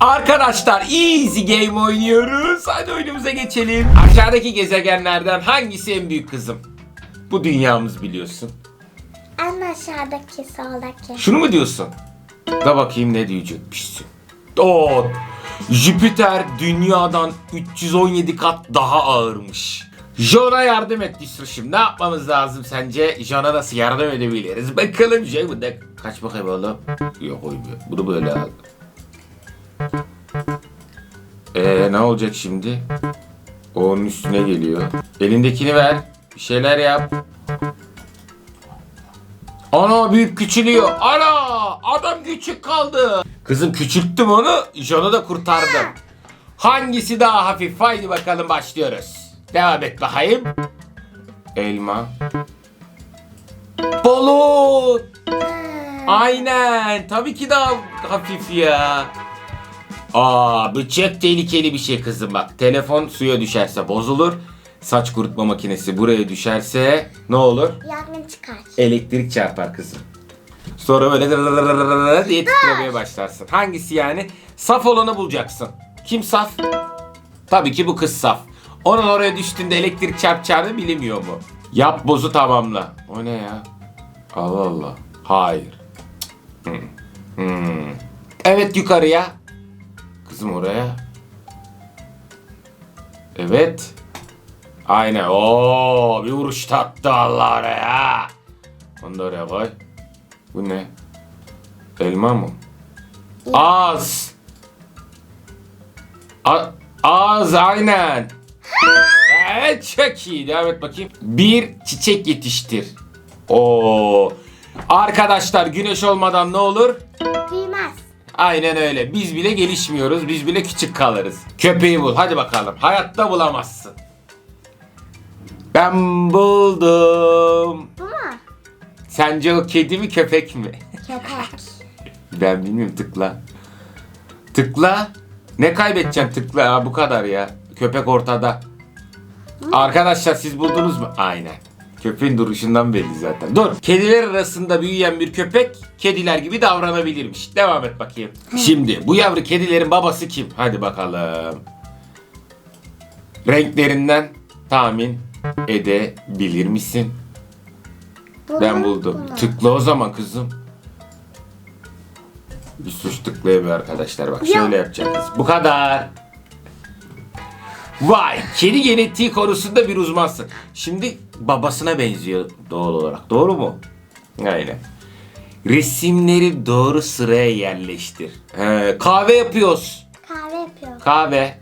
Arkadaşlar easy game oynuyoruz. Hadi oyunumuza geçelim. Aşağıdaki gezegenlerden hangisi en büyük kızım? Bu dünyamız biliyorsun. En aşağıdaki soldaki. Şunu mu diyorsun? Da bakayım ne diyecekmişsin. Oo, Jüpiter dünyadan 317 kat daha ağırmış. Jon'a yardım et Disruş'um. Ne yapmamız lazım sence? Jon'a nasıl yardım edebiliriz? Bakalım Jon bunda kaç bakayım oğlum. Yok uymuyor. Bunu böyle al. Eee ne olacak şimdi? O onun üstüne geliyor. Elindekini ver. Bir şeyler yap. Ana büyük küçülüyor. Ana adam küçük kaldı. Kızım küçülttüm onu. Jon'u da kurtardım. Hangisi daha hafif? Haydi bakalım başlıyoruz. Devam et bakayım. Elma. Balık. Aynen. Tabii ki daha hafif ya. Aa bu çok tehlikeli bir şey kızım bak. Telefon suya düşerse bozulur. Saç kurutma makinesi buraya düşerse ne olur? Yangın çıkar. Elektrik çarpar kızım. Sonra böyle dırırırırırır diye titremeye başlarsın. Hangisi yani? Saf olanı bulacaksın. Kim saf? Tabii ki bu kız saf. Onun oraya düştüğünde elektrik çarpacağını bilmiyor mu? Yap bozu tamamla. O ne ya? Allah Allah. Hayır. Hmm. Hmm. Evet yukarıya. Kızım oraya. Evet. Aynen. Oo, bir vuruş taktı Allah oraya. Onu da oraya koy. Bu ne? Elma mı? Az. A- az aynen. Evet çok iyi. Devam et bakayım. Bir çiçek yetiştir. Oo. Arkadaşlar güneş olmadan ne olur? Büyümez. Aynen öyle. Biz bile gelişmiyoruz. Biz bile küçük kalırız. Köpeği bul. Hadi bakalım. Hayatta bulamazsın. Ben buldum. Bu mu? Sence o kedi mi köpek mi? Köpek. Ben bilmiyorum tıkla. Tıkla. Ne kaybedeceğim tıkla ha, bu kadar ya. Köpek ortada. Arkadaşlar siz buldunuz mu? Aynen. Köpeğin duruşundan belli zaten. Dur. Kediler arasında büyüyen bir köpek kediler gibi davranabilirmiş. Devam et bakayım. Şimdi bu yavru kedilerin babası kim? Hadi bakalım. Renklerinden tahmin edebilir misin? Ben buldum. Tıkla o zaman kızım. Bir suç tıklayabilir arkadaşlar. Bak şöyle yapacağız. Bu kadar. Vay kedi genetiği konusunda bir uzmansın. Şimdi babasına benziyor doğal olarak. Doğru mu? Aynen. Resimleri doğru sıraya yerleştir. He, kahve yapıyoruz. Kahve yapıyor. Kahve.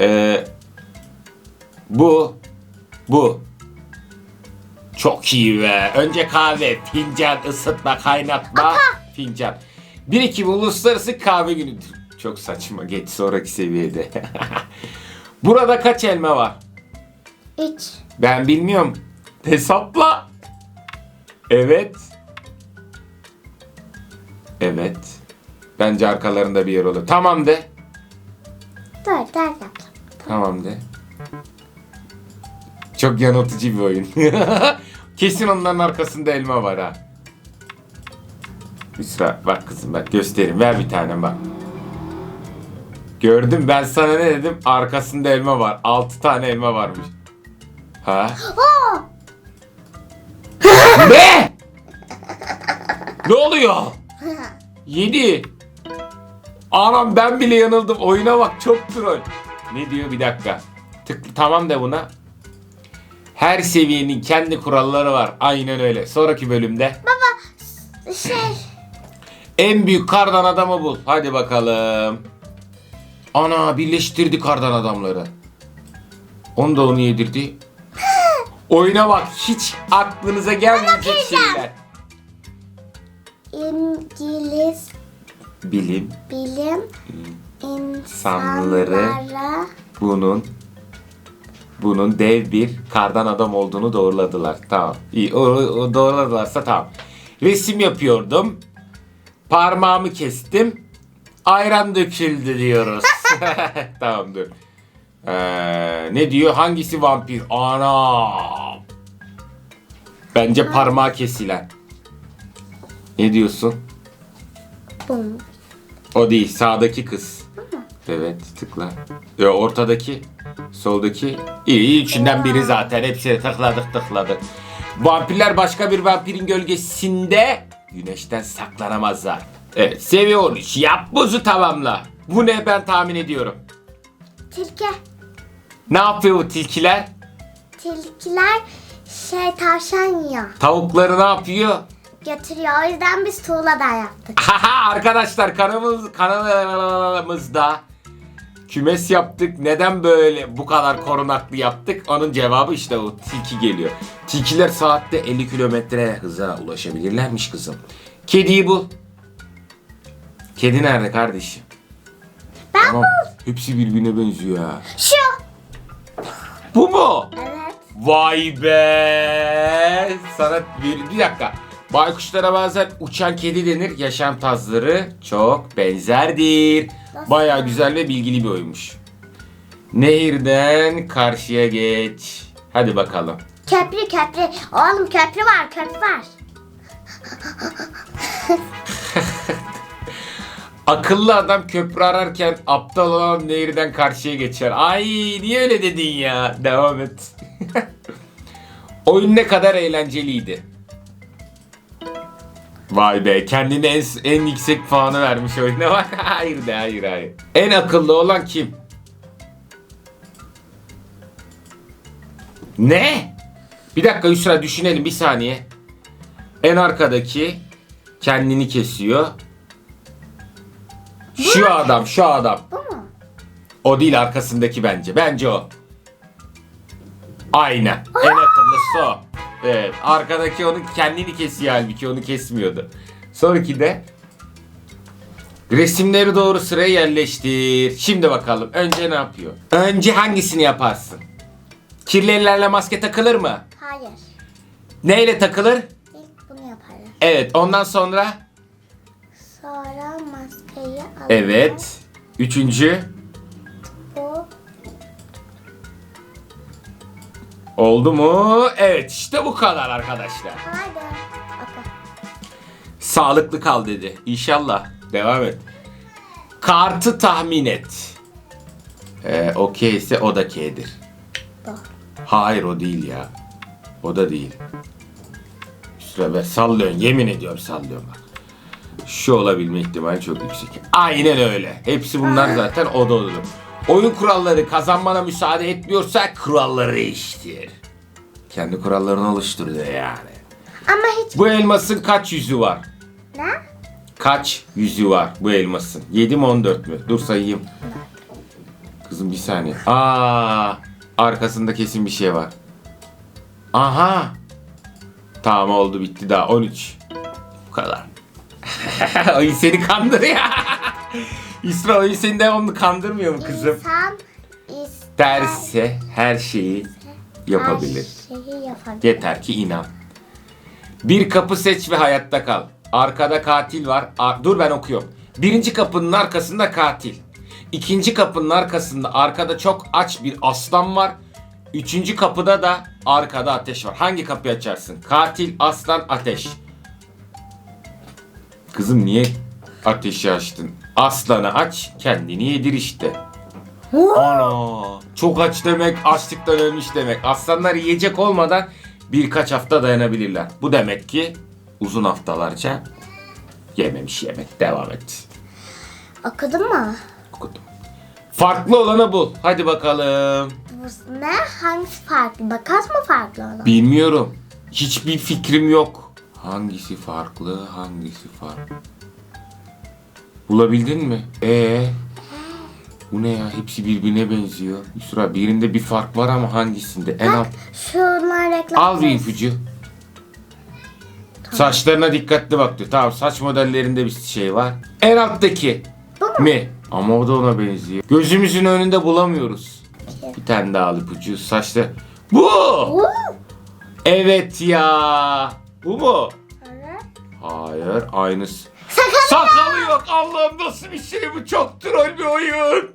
Ee, bu. Bu. Çok iyi be. Önce kahve, fincan, ısıtma, kaynatma, fincan. Bir Ekim Uluslararası Kahve Günü'dür. Çok saçma. Geç sonraki seviyede. Burada kaç elma var? Üç. Ben bilmiyorum. Hesapla. Evet. Evet. Bence arkalarında bir yer olur. Tamam de. Dur dur yap. Tamam de. Çok yanıltıcı bir oyun. Kesin onların arkasında elma var ha. Hüsra bak kızım bak göstereyim. Ver bir tane bak. Gördüm ben sana ne dedim? Arkasında elma var. 6 tane elma varmış. Ha? Ne? ne oluyor? 7. Anam ben bile yanıldım. Oyuna bak çok troll. Ne diyor bir dakika. Tık tamam de buna. Her seviyenin kendi kuralları var. Aynen öyle. Sonraki bölümde Şey. en büyük kardan adamı bul. Hadi bakalım. Ana birleştirdi kardan adamları. Onu da onu yedirdi. Oyuna bak hiç aklınıza gelmeyecek şeyler. İngiliz Bilim bilim İnsanları- bunun bunun dev bir kardan adam olduğunu doğruladılar. Tamam. İyi. O, o doğruladılarsa tamam. Resim yapıyordum. Parmağımı kestim. Ayran döküldü diyoruz. tamam dur. Ee, ne diyor? Hangisi vampir? Ana. Bence parmağı kesilen. Ne diyorsun? bum. O değil sağdaki kız. Evet tıkla. Ya ortadaki, soldaki. İyi iyi üçünden biri zaten. Hepsini tıkladık tıkladık. Vampirler başka bir vampirin gölgesinde güneşten saklanamazlar. Evet seviye 13. Yap buzu tamamla. Bu ne ben tahmin ediyorum. Tilki. Ne yapıyor bu tilkiler? Tilkiler şey tavşan yiyor. Tavukları ne yapıyor? Götürüyor. O yüzden biz tuğladan yaptık. Haha arkadaşlar kanalımız kanalımızda kümes yaptık. Neden böyle bu kadar korunaklı yaptık? Onun cevabı işte o tilki geliyor. Tilkiler saatte 50 kilometre hıza ulaşabilirlermiş kızım. Kediyi bul. Kedi nerede kardeşim? Tamam. Hepsi birbirine benziyor ha. Şu. Bu mu? Evet. Vay be! Sana bir, bir dakika. Baykuşlara bazen uçan kedi denir. Yaşam tarzları çok benzerdir. Baya güzel ve bilgili bir oymuş. Nehirden karşıya geç. Hadi bakalım. Köprü köprü. Oğlum köprü var köprü var. Akıllı adam köprü ararken aptal olan nehirden karşıya geçer. Ay niye öyle dedin ya? Devam et. Oyun ne kadar eğlenceliydi. Vay be kendine en, en yüksek puanı vermiş oyuna bak. hayır de hayır hayır. En akıllı olan kim? Ne? Bir dakika Yusra düşünelim bir saniye. En arkadaki kendini kesiyor. Şu adam, şu adam. Bu mu? O değil arkasındaki bence. Bence o. Aynen. En akıllısı o. Evet. Arkadaki onun kendini kesiyor halbuki onu kesmiyordu. Sonraki de resimleri doğru sıraya yerleştir. Şimdi bakalım. Önce ne yapıyor? Önce hangisini yaparsın? Kirli ellerle maske takılır mı? Hayır. Neyle takılır? İlk bunu yaparız. Evet. Ondan sonra? Evet. Üçüncü. Oldu mu? Evet. işte bu kadar arkadaşlar. Sağlıklı kal dedi. İnşallah. Devam et. Kartı tahmin et. Ee, okey ise o da K'dir. Hayır o değil ya. O da değil. Üstüne be sallıyorsun. Yemin ediyorum sallıyorsun bak. Şu olabilme ihtimali çok yüksek. Aynen öyle. Hepsi bunlar zaten o da olur. Oyun kuralları kazanmana müsaade etmiyorsa kuralları değiştir. Kendi kurallarını oluştur diyor yani. Ama hiç Bu elmasın kaç yüzü var? ne? Kaç yüzü var bu elmasın? 7 mi 14 mü? Dur sayayım. Kızım bir saniye. Aa, arkasında kesin bir şey var. Aha. Tamam oldu bitti daha 13. Oyun seni kandırıyor. İsra oyun seni devamlı kandırmıyor mu kızım? İnsan ister Derse her şeyi yapabilir. Her şeyi yapabilir. Yeter ki inan. Bir kapı seç ve hayatta kal. Arkada katil var. Ar- Dur ben okuyorum. Birinci kapının arkasında katil. İkinci kapının arkasında arkada çok aç bir aslan var. Üçüncü kapıda da arkada ateş var. Hangi kapıyı açarsın? Katil, aslan, ateş. Kızım niye ateşi açtın? Aslanı aç, kendini yedir işte. Ana, çok aç demek, açlıktan ölmüş demek. Aslanlar yiyecek olmadan birkaç hafta dayanabilirler. Bu demek ki uzun haftalarca yememiş yemek. Devam et. Okudun mu? Okudum. Farklı olanı bul. Hadi bakalım. Bu ne? Hangisi farklı? Makas mı farklı olan? Bilmiyorum. Hiçbir fikrim yok. Hangisi farklı, hangisi farklı? Bulabildin mi? Ee, bu ne ya? Hepsi birbirine benziyor. Yusra birinde bir fark var ama hangisinde? En alt. Şunlar reklam. Al bir ipucu. Saçlarına dikkatli bak diyor. Tamam saç modellerinde bir şey var. En alttaki. Bu mu? Mi? Ama o da ona benziyor. Gözümüzün önünde bulamıyoruz. Bir tane daha al ipucu. Saçlar. Bu! Bu. Evet ya. Bu mu? Evet. Hayır aynısı. Sakalı yok. Allah'ım nasıl bir şey bu? Çok troll bir oyun.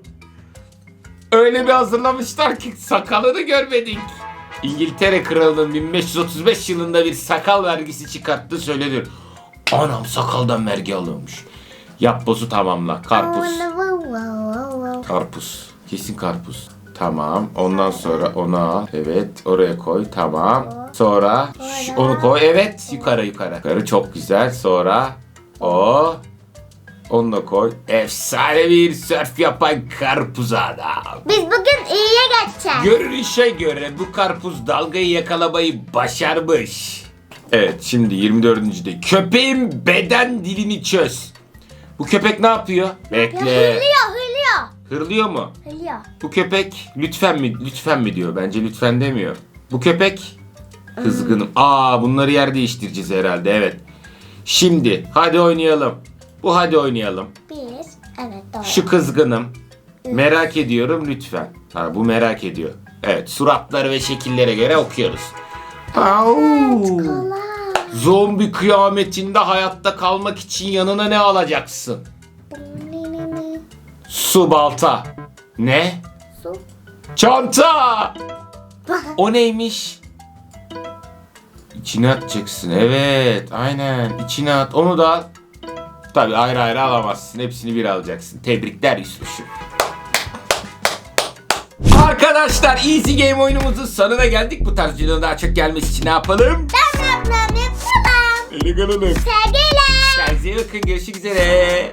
Öyle bir hazırlamışlar ki sakalını görmedik. İngiltere kralının 1535 yılında bir sakal vergisi çıkarttığı söyleniyor. Anam sakaldan vergi alıyormuş. Yapbozu tamamla. Karpuz. Karpuz. Kesin karpuz. Tamam. Ondan sonra onu al. Evet. Oraya koy. Tamam. Sonra şş, onu koy. Evet. Yukarı yukarı. Yukarı çok güzel. Sonra o. Onu da koy. Efsane bir sörf yapan karpuz adam. Biz bugün iyiye geçeceğiz. Görünüşe göre bu karpuz dalgayı yakalamayı başarmış. Evet şimdi 24. de köpeğin beden dilini çöz. Bu köpek ne yapıyor? Bekle. Hırlıyor hırlıyor. Mu? Hırlıyor. Bu köpek lütfen mi lütfen mi diyor. Bence lütfen demiyor. Bu köpek kızgınım. Aa bunları yer değiştireceğiz herhalde evet. Şimdi hadi oynayalım. Bu hadi oynayalım. Bir. Evet doğru. Şu kızgınım. Merak ediyorum lütfen. Ha, bu merak ediyor. Evet suratları ve şekillere göre okuyoruz. Au. Zombi kıyametinde hayatta kalmak için yanına ne alacaksın? Su balta. Ne? Su. Çanta. O neymiş? İçine atacaksın. Evet. Aynen. İçine at. Onu da al. Tabi ayrı ayrı alamazsın. Hepsini bir alacaksın. Tebrikler Yusuf'cum. Arkadaşlar Easy Game oyunumuzun sonuna geldik. Bu tarz videoların daha çok gelmesi için ne yapalım? Ben yapmam yapalım. Eli kanalım. Sevgiler. Kendinize iyi bakın. Görüşmek üzere.